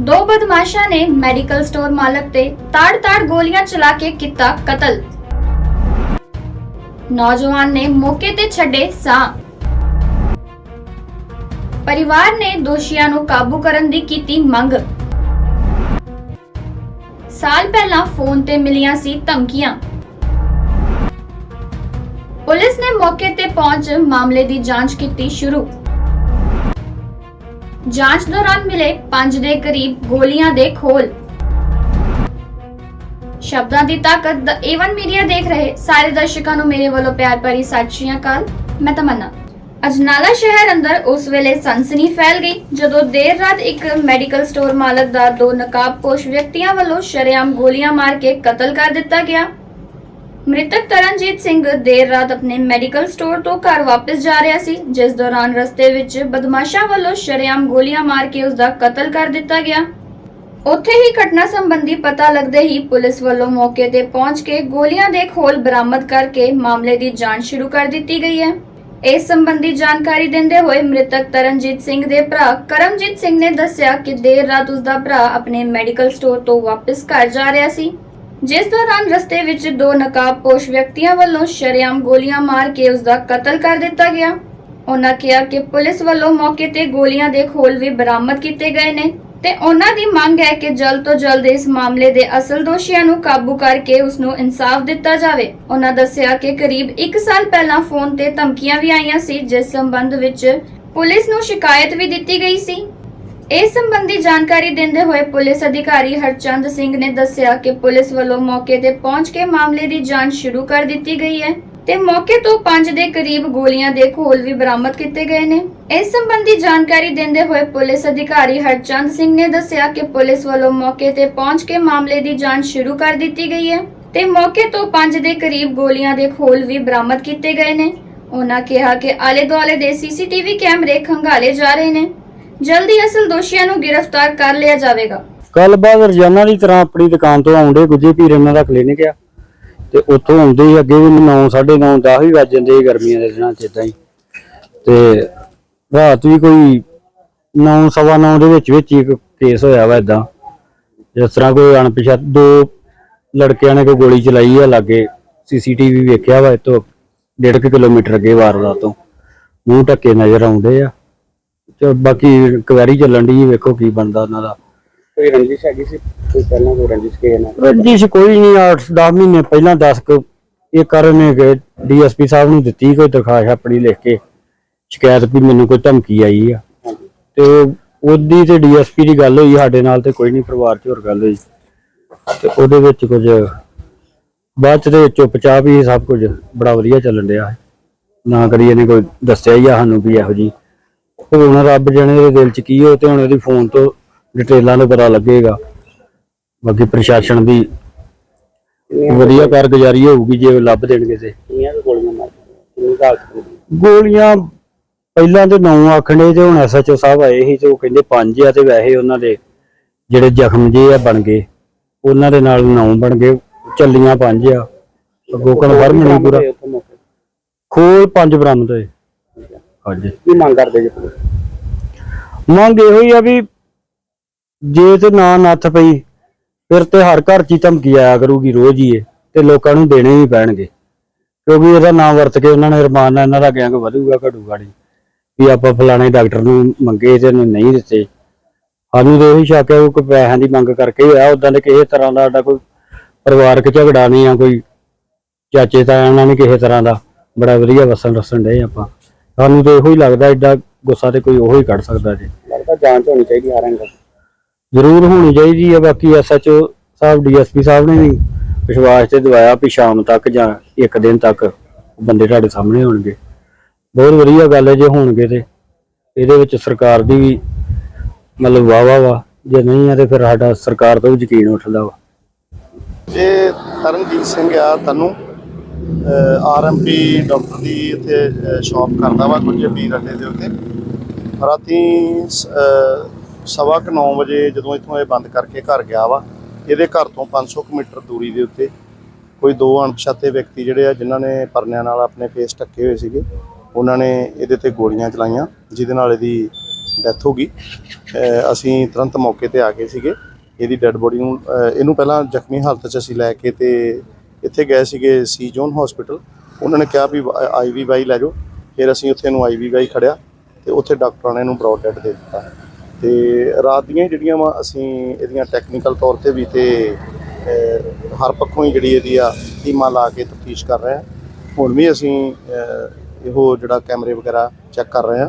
ਦੋ ਬਦਮਾਸ਼ਾਂ ਨੇ medical store ਮਾਲਕ ਤੇ ਤਾੜ-ਤਾੜ ਗੋਲੀਆਂ ਚਲਾ ਕੇ ਕੀਤਾ ਕਤਲ। ਨੌਜਵਾਨ ਨੇ ਮੌਕੇ ਤੇ ਛੱਡੇ ਸਾਹ। ਪਰਿਵਾਰ ਨੇ ਦੋਸ਼ੀਆਂ ਨੂੰ ਕਾਬੂ ਕਰਨ ਦੀ ਕੀਤੀ ਮੰਗ। ਸਾਲ ਪਹਿਲਾਂ ਫੋਨ ਤੇ ਮਿਲੀਆਂ ਸੀ ਧਮਕੀਆਂ। ਪੁਲਿਸ ਨੇ ਮੌਕੇ ਤੇ ਪਹੁੰਚ ਮਾਮਲੇ ਦੀ ਜਾਂਚ ਕੀਤੀ ਸ਼ੁਰੂ। ਜਾਂਚ ਦੌਰਾਨ ਮਿਲੇ 5 ਦੇ ਕਰੀਬ ਗੋਲੀਆਂ ਦੇ ਖੋਲ। ਸ਼ਬਦਾਂ ਦੀ ਤਾਕਤ ਦਾ ਏਵਨ ਮੀਡੀਆ ਦੇਖ ਰਹੇ ਸਾਰੇ ਦਰਸ਼ਕਾਂ ਨੂੰ ਮੇਰੇ ਵੱਲੋਂ ਪਿਆਰ ਭਰੀ ਸਤਿ ਸ਼੍ਰੀ ਅਕਾਲ। ਮੈਂ ਤਮੰਨਾ। ਅਜਨਾਲਾ ਸ਼ਹਿਰ ਅੰਦਰ ਉਸ ਵੇਲੇ ਸਨਸਨੀ ਫੈਲ ਗਈ, ਜਦੋਂ ਦੇਰ ਰਾਤ ਇੱਕ ਮੈਡੀਕਲ ਸਟੋਰ ਮਾਲਕ ਦਾ ਦੋ ਨਕਾਬਪੋਸ਼ ਵਿਅਕਤੀਆਂ ਵੱਲੋਂ ਸ਼ਰੇਆਮ ਗੋਲੀਆਂ ਮਾਰ ਕੇ ਕਤਲ ਕਰ ਦਿੱਤਾ ਗਿਆ। ਮ੍ਰਿਤਕ ਤਰਨਜੀਤ ਸਿੰਘ ਦੇਰ ਰਾਤ ਆਪਣੇ ਮੈਡੀਕਲ ਸਟੋਰ ਤੋਂ ਘਰ ਵਾਪਸ ਜਾ ਰਿਹਾ ਸੀ, ਜਿਸ ਦੌਰਾਨ ਰਸਤੇ ਵਿੱਚ ਬਦਮਾਸ਼ਾਂ ਵੱਲੋਂ ਸ਼ਰੇਆਮ ਗੋਲੀਆਂ ਮਾਰ ਕੇ ਉਸ ਦਾ ਕਤਲ ਕਰ ਦਿੱਤਾ ਗਿਆ। ਉੱਥੇ ਹੀ ਘਟਨਾ ਸੰਬੰਧੀ ਪਤਾ ਲੱਗਦੇ ਹੀ ਪੁਲਿਸ ਵੱਲੋਂ ਮੌਕੇ ਤੇ ਪਹੁੰਚ ਕੇ ਗੋਲੀਆਂ ਦੇ ਖੋਲ ਬਰਾਮਦ ਕਰਕੇ ਮਾਮਲੇ ਦੀ ਜਾਂਚ ਸ਼ੁਰੂ ਕਰ ਦਿੱਤੀ ਗਈ ਹੈ। ਇਸ ਸੰਬੰਧੀ ਜਾਣਕਾਰੀ ਦਿੰਦੇ ਹੋਏ ਮ੍ਰਿਤਕ ਤਰਨਜੀਤ ਸਿੰਘ ਦੇ ਭਰਾ ਕਰਮਜੀਤ ਸਿੰਘ ਨੇ ਦੱਸਿਆ ਕਿ ਦੇਰ ਰਾਤ ਉਸ ਦਾ ਭਰਾ ਆਪਣੇ ਮੈਡੀਕਲ ਸਟੋਰ ਤੋਂ ਵਾਪਸ ਘਰ ਜਾ ਰਿਹਾ ਸੀ। ਜਿਸ ਦੌਰਾਨ ਰਸਤੇ ਵਿੱਚ ਦੋ ਨਕਾਬਪੋਸ਼ ਵਿਅਕਤੀਆਂ ਵੱਲੋਂ ਸ਼ਰੇਆਮ ਗੋਲੀਆਂ ਮਾਰ ਕੇ ਉਸ ਦਾ ਕਤਲ ਕਰ ਦਿੱਤਾ ਗਿਆ। ਉਹਨਾਂ ਕਿਹਾ ਕਿ ਪੁਲਿਸ ਵੱਲੋਂ ਮੌਕੇ ਤੇ ਗੋਲੀਆਂ ਦੇ ਖੋਲ ਵੀ ਬਰਾਮਦ ਕੀਤੇ ਗਏ ਨੇ ਤੇ ਉਹਨਾਂ ਦੀ ਮੰਗ ਹੈ ਕਿ ਜਲਦ ਤੋਂ ਜਲਦ ਇਸ ਮਾਮਲੇ ਦੇ ਅਸਲ ਦੋਸ਼ੀਆਂ ਨੂੰ ਕਾਬੂ ਕਰਕੇ ਉਸ ਨੂੰ ਇਨਸਾਫ ਦਿੱਤਾ ਜਾਵੇ। ਉਹਨਾਂ ਦੱਸਿਆ ਕਿ ਕਰੀਬ 1 ਸਾਲ ਪਹਿਲਾਂ ਫੋਨ ਤੇ ਧਮਕੀਆਂ ਵੀ ਆਈਆਂ ਸੀ, ਜਿਸ ਸੰਬੰਧ ਵਿੱਚ ਪੁਲਿਸ ਨੂੰ ਸ਼ਿਕਾਇਤ ਵੀ ਦਿੱਤੀ ਗਈ ਸੀ। ਇਸ ਸੰਬੰਧੀ ਜਾਣਕਾਰੀ ਦਿੰਦੇ ਹੋਏ ਪੁਲਿਸ ਅਧਿਕਾਰੀ ਹਰਚੰਦ ਸਿੰਘ ਨੇ ਦੱਸਿਆ ਕਿ ਪੁਲਿਸ ਵੱਲੋਂ ਮੌਕੇ ਤੇ ਪਹੁੰਚ ਕੇ ਮਾਮਲੇ ਦੀ ਜਾਂਚ ਸ਼ੁਰੂ ਕਰ ਦਿੱਤੀ ਗਈ ਹੈ ਤੇ ਮੌਕੇ ਤੋਂ 5 ਦੇ ਕਰੀਬ ਗੋਲੀਆਂ ਦੇ ਖੋਲ ਵੀ ਬਰਾਮਦ ਕੀਤੇ ਗਏ ਨੇ। ਇਸ ਸੰਬੰਧੀ ਜਾਣਕਾਰੀ ਦਿੰਦੇ ਹੋਏ ਪੁਲਿਸ ਅਧਿਕਾਰੀ ਹਰਚੰਦ ਸਿੰਘ ਨੇ ਦੱਸਿਆ ਕਿ ਪੁਲਿਸ ਵੱਲੋਂ ਮੌਕੇ ਤੇ ਪਹੁੰਚ ਕੇ ਮਾਮਲੇ ਦੀ ਜਾਂਚ ਸ਼ੁਰੂ ਕਰ ਦਿੱਤੀ ਗਈ ਹੈ ਤੇ ਮੌਕੇ ਤੋਂ 5 ਦੇ ਕਰੀਬ ਗੋਲੀਆਂ ਦੇ ਖੋਲ ਵੀ ਬਰਾਮਦ ਕੀਤੇ ਗਏ ਨੇ। ਉਹਨਾਂ ਕਿਹਾ ਕਿ ਆਲੇ ਦੁਆਲੇ ਦੇ ਸੀਸੀਟੀਵੀ ਕੈਮਰੇ ਖੰਗਾਲੇ ਜਾ ਰਹੇ ਨੇ। ਜਲਦੀ ਅਸਲ ਦੋਸ਼ੀਆਂ ਨੂੰ ਗ੍ਰਿਫਤਾਰ ਕਰ ਲਿਆ ਜਾਵੇਗਾ। ਕੱਲ ਬਾਅਦ ਰੋਜ਼ਾਨਾ ਦੀ ਤਰ੍ਹਾਂ ਆਪਣੀ ਦੁਕਾਨ ਤੋਂ ਆਉਂਦੇ ਗੁੱਜੇ ਪੀਰ ਇਹਨਾਂ ਦਾ ਕਲੀਨਿਕ ਆ। ਤੇ ਉੱਥੋਂ ਆਉਂਦੇ ਹੀ ਅੱਗੇ ਵੀ 9 9:30 10 ਵੀ ਵੱਜ ਜਾਂਦੇ ਸੀ ਗਰਮੀਆਂ ਦੇ ਦਿਨਾਂ ਚ ਇਦਾਂ ਹੀ। ਤੇ ਰਾਤ ਵੀ ਕੋਈ 9 ਸਵਾ 9 ਦੇ ਵਿੱਚ ਵਿੱਚ ਹੀ ਇੱਕ ਕੇਸ ਹੋਇਆ ਵਾ ਇਦਾਂ ਜਿਸ ਤਰ੍ਹਾਂ ਕੋਈ ਅਣਪਛਾਤ ਦੋ ਲੜਕਿਆਂ ਨੇ ਕੋਈ ਗੋਲੀ ਚਲਾਈ ਆ ਲਾਗੇ, ਸੀਸੀਟੀਵੀ ਵੇਖਿਆ ਵਾ ਇਤੋਂ 1.5 ਕਿਲੋਮੀਟਰ ਅੱਗੇ ਵਾਰਦਾਤ ਤੋਂ। ਮੂੰਹ ਢੱਕੇ ਨਜ਼ਰ ਆਉਂਦੇ ਆ। ਤੇ ਬਾਕੀ ਕੁਐਰੀ ਚੱਲਣ ਦੀ ਵੇਖੋ ਕੀ ਬਣਦਾ ਉਹਨਾਂ ਦਾ। ਕੋਈ ਰੰਜਿਸ਼ ਹੈਗੀ ਸੀ? ਕੋਈ ਪਹਿਲਾਂ ਕੋਈ ਰੰਜਿਸ਼ ਕੇ ਨਾ ਰੰਜਿਸ਼ ਕੋਈ ਨਹੀਂ 8-10 ਮਹੀਨੇ ਪਹਿਲਾਂ 10 ਕੁ ਇਹ ਕਰਨ ਕਿ ਡੀਐਸਪੀ ਸਾਹਿਬ ਨੂੰ ਦਿੱਤੀ ਕੋਈ ਦਰਖਾਸਤ ਆਪਣੀ ਲਿਖ ਕੇ। ਸ਼ਿਕਾਇਤ ਵੀ ਮੈਨੂੰ ਕੋਈ ਧਮਕੀ ਆਈ ਆ। ਤੇ ਉਹ- ਉਹਦੀ ਤੇ ਡੀਐਸਪੀ ਦੀ ਗੱਲ ਹੋਈ ਸਾਡੇ ਨਾਲ ਤੇ ਕੋਈ ਨਹੀਂ ਪਰਿਵਾਰ 'ਚ ਹੋਰ ਗੱਲ ਹੋਈ। ਤੇ ਉਹਦੇ ਵਿੱਚ ਕੁਝ ਬਾਅਦ 'ਚ ਦੇ ਚੁੱਪਚਾਪ ਹੀ ਸਭ ਕੁਝ ਬੜਾ ਵਧੀਆ ਚੱਲਣ ਡਿਆ। ਨਾ ਕਰੀ ਇਹਨੇ ਕੋਈ ਦੱਸਿਆ ਹੀ ਆ ਸਾਨੂੰ ਵੀ ਇਹੋ ਜੀ ਹੁਣ ਰੱਬ ਜਾਣੇ ਦੇ ਦਿਲ 'ਚ ਕੀ ਹੋ ਤੇ ਹੁਣ ਇਹਦੀ ਫੋਨ ਤੋਂ ਡਿਟੇਲਾਂ ਤੋਂ ਪਤਾ ਲੱਗੇਗਾ। ਬਾਕੀ ਪ੍ਰਸ਼ਾਸਨ ਦੀ ਵਧੀਆ ਕਾਰਗੁਜ਼ਾਰੀ ਹੋਊਗੀ ਜੇ ਲੱਭ ਦੇਣਗੇ ਤੇ। ਗੋਲੀਆਂ ਪਹਿਲਾਂ ਤੇ ਨੌ ਆਖਣੇ ਤੇ ਹੁਣ ਐਸਐਚਓ ਸਾਹਿਬ ਆਏ ਸੀ ਤੇ ਉਹ ਕਹਿੰਦੇ ਪੰਜ ਆ ਤੇ ਵੈਸੇ ਉਹਨਾਂ ਦੇ ਜਿਹੜੇ ਜ਼ਖਮ ਜੇ ਆ ਬਣ ਗਏ ਉਹਨਾਂ ਦੇ ਨਾਲ ਨੌ ਬਣ ਗਏ ਚੱਲੀਆਂ ਪੰਜ ਆ। ਅੱਗੋਂ ਕਨਫਰਮ ਨਹੀਂ ਪੂਰਾ ਖੋਲ ਪੰਜ ਬਰਾਮਦ ਹੋਏ। ਹਾਂਜੀ। ਕੀ ਮੰਗ ਕਰਦੇ ਜੀ? ਮੰਗ ਇਹੋ ਹੀ ਆ ਵੀ ਜੇ ਤੇ ਨਾ ਨੱਥ ਪਈ ਫਿਰ ਤੇ ਹਰ ਘਰ ਚ ਹੀ ਧਮਕੀ ਆਇਆ ਕਰੂਗੀ ਰੋਜ਼ ਹੀ ਇਹ ਤੇ ਲੋਕਾਂ ਨੂੰ ਦੇਣੇ ਵੀ ਪੈਣਗੇ। ਕਿਉਂਕਿ ਇਹਦਾ ਨਾਮ ਵਰਤ ਕੇ ਉਹਨਾਂ ਨੇ ਰਮਾਨ ਨਾਲ ਇਹਨਾਂ ਦਾ ਗੈਂਗ ਵਧੂਗਾ ਘਟੂਗਾ ਨਹੀਂ ਵੀ ਆਪਾਂ ਫਲਾਣੇ ਡਾਕਟਰ ਨੂੰ ਮੰਗੇ ਤੇ ਇਹਨੂੰ ਨਹੀਂ ਦਿੱਤੇ। ਸਾਨੂੰ ਤੇ ਇਹੀ ਸ਼ੱਕ ਹੈ ਉਹ ਕੋਈ ਪੈਸਿਆਂ ਦੀ ਮੰਗ ਕਰਕੇ ਹੀ ਹੋਇਆ। ਉਦਾਂ ਦੇ ਕਿਸੇ ਤਰ੍ਹਾਂ ਦਾ ਸਾਡਾ ਕੋਈ ਪਰਿਵਾਰਕ ਝਗੜਾ ਨਹੀਂ ਆ ਕੋਈ ਚਾਚੇ ਤਾਇਆਂ ਨਾਲ ਨਹੀਂ ਕਿਸੇ ਤਰ੍ਹਾਂ ਦਾ ਬੜਾ ਵਧੀਆ ਵਸਣ ਰਸਣ ਦੇ ਆਪਾਂ। ਸਾਨੂੰ ਤੇ ਇਹੋ ਹੀ ਲੱਗਦਾ ਐਡਾ ਗੁੱਸਾ ਤੇ ਕੋਈ ਉਹੋ ਹੀ ਕੱਢ ਸਕਦਾ ਜੀ। ਲੱਗਦਾ ਜਾਂਚ ਹੋਣੀ ਚਾਹੀਦੀ ਆ ਰੰਗ। ਜ਼ਰੂਰ ਹੋਣੀ ਚਾਹੀਦੀ ਹੈ ਬਾਕੀ ਐਸਐਚਓ ਸਾਹਿਬ ਡੀਐਸਪੀ ਸਾਹਿਬ ਨੇ ਵੀ ਵਿਸ਼ਵਾਸ ਤੇ ਦਵਾਇਆ ਵੀ ਸ਼ਾਮ ਤੱਕ ਜਾਂ ਇੱਕ ਦਿਨ ਤੱਕ ਬੰਦੇ ਤੁਹਾਡੇ ਸਾਹਮਣੇ ਹੋਣਗੇ ਬਹੁਤ ਵਧੀਆ ਗੱਲ ਹੈ ਜੇ ਹੋਣਗੇ ਤੇ। ਇਹਦੇ ਵਿੱਚ ਸਰਕਾਰ ਦੀ ਵੀ ਮਤਲਬ ਵਾਹ ਵਾਹ ਵਾ। ਜੇ ਨਹੀਂ ਹੈ ਤੇ ਫਿਰ ਸਾਡਾ ਸਰਕਾਰ ਤੋਂ ਵੀ ਯਕੀਨ ਉੱਠਦਾ ਵਾ। ਇਹ ਤਰਨਜੀਤ ਸਿੰਘ ਆ ਤਨੂੰ ਆਰਐਮਪੀ ਡਾਕਟਰ ਦੀ ਇੱਥੇ ਸ਼ਾਪ ਕਰਦਾ ਵਾ ਕੁਝ ਵੀਰ ਅੱਡੇ ਦੇ ਉੱਤੇ। ਰਾਤੀ ਸਵਾ ਕੁ 9 ਵਜੇ ਜਦੋਂ ਇੱਥੋਂ ਇਹ ਬੰਦ ਕਰਕੇ ਘਰ ਗਿਆ ਵਾ, ਇਹਦੇ ਘਰ ਤੋਂ 500 ਕੁ ਮੀਟਰ ਦੂਰੀ ਦੇ ਉੱਤੇ ਕੋਈ ਦੋ ਅਣਪਛਾਤੇ ਵਿਅਕਤੀ ਜਿਹੜੇ ਆ, ਜਿਨ੍ਹਾਂ ਨੇ ਪਰਨਿਆਂ ਨਾਲ ਆਪਣੇ ਫੇਸ ਢੱਕੇ ਹੋਏ ਸੀਗੇ, ਉਹਨਾਂ ਨੇ ਇਹਦੇ ਤੇ ਗੋਲੀਆਂ ਚਲਾਈਆਂ, ਜਿਹਦੇ ਨਾਲ ਇਹਦੀ ਡੈਥ ਹੋ ਗਈ। ਅਸੀਂ ਤੁਰੰਤ ਮੌਕੇ ਤੇ ਆ ਗਏ ਸੀਗੇ। ਇਹਦੀ ਡੈੱਡ ਬੋਡੀ ਨੂੰ ਇਹਨੂੰ ਪਹਿਲਾਂ ਜ਼ਖਮੀ ਹਾਲਤ 'ਚ ਅਸੀਂ ਲੈ ਕੇ ਤੇ ਇੱਥੇ ਗਏ ਸੀਗੇ ਸੀ ਜੋਨ ਹਸਪੀਟਲ ਉਹਨਾਂ ਨੇ ਕਿਹਾ ਵੀ ਆਈਵੀ ਵਾਈ ਲੈ ਜਾਓ। ਫਿਰ ਅਸੀਂ ਉੱਥੇ ਨੂੰ ਆਈਵੀ ਵਾਈ ਖੜਿਆ ਤੇ ਉੱਥੇ ਡਾਕਟਰਾਂ ਨੇ ਇਹਨੂੰ ਬ੍ਰੌਡ ਡੈਡ ਦੇ ਦਿੱਤਾ। ਤੇ ਰਾਤ ਦੀਆਂ ਹੀ ਜਿਹੜੀਆਂ ਵਾ ਅਸੀਂ ਇਹਦੀਆਂ ਟੈਕਨੀਕਲ ਤੌਰ ਤੇ ਵੀ ਤੇ ਹਰ ਪੱਖੋਂ ਹੀ ਜਿਹੜੀ ਇਹਦੀ ਆ ਟੀਮਾਂ ਲਾ ਕੇ ਤਫਤੀਸ਼ ਕਰ ਰਹੇ ਹਾਂ ਹੁਣ ਵੀ ਅਸੀਂ ਇਹੋ ਜਿਹੜਾ ਕੈਮਰੇ ਵਗੈਰਾ ਚੈੱਕ ਕਰ ਰਹੇ ਹਾਂ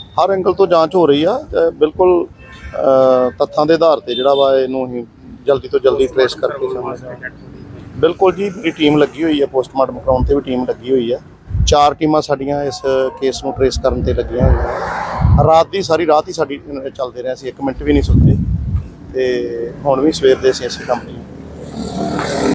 ਹਰ ਐਂਗਲ ਤੋਂ ਜਾਂਚ ਹੋ ਰਹੀ ਆ ਬਿਲਕੁਲ ਤੱਥਾਂ ਦੇ ਆਧਾਰ ਤੇ ਜਿਹੜਾ ਵਾ ਇਹਨੂੰ ਅਸੀਂ ਜਲਦੀ ਤੋਂ ਜਲਦੀ ਟ੍ਰੇਸ ਕਰਕੇ ਸਾਹਮਣੇ ਬਿਲਕੁਲ ਜੀ ਮੇਰੀ ਟੀਮ ਲੱਗੀ ਹੋਈ ਹੈ ਪੋਸਟਮਾਰਟਮ ਕਰਾਉਣ ਤੇ ਵੀ ਟੀਮ ਲੱਗੀ ਹੋਈ ਹੈ ਚਾਰ ਟੀਮਾਂ ਸਾਡੀਆਂ ਇਸ ਕੇਸ ਨੂੰ ਟ੍ਰੇਸ ਕਰਨ ਤੇ ਲੱਗੀਆਂ ਹੋਈਆਂ। ਰਾਤ ਦੀ ਸਾਰੀ, ਰਾਤ ਹੀ ਸਾਡੀ ਚੱਲਦੇ ਰਹੇ ਸੀ 1 ਮਿੰਟ ਵੀ ਨਹੀਂ ਸੁੱਤੇ। ਤੇ ਹੁਣ ਵੀ ਸਵੇਰ ਦੇ ਅਸੀਂ ਇਸੇ ਕੰਮ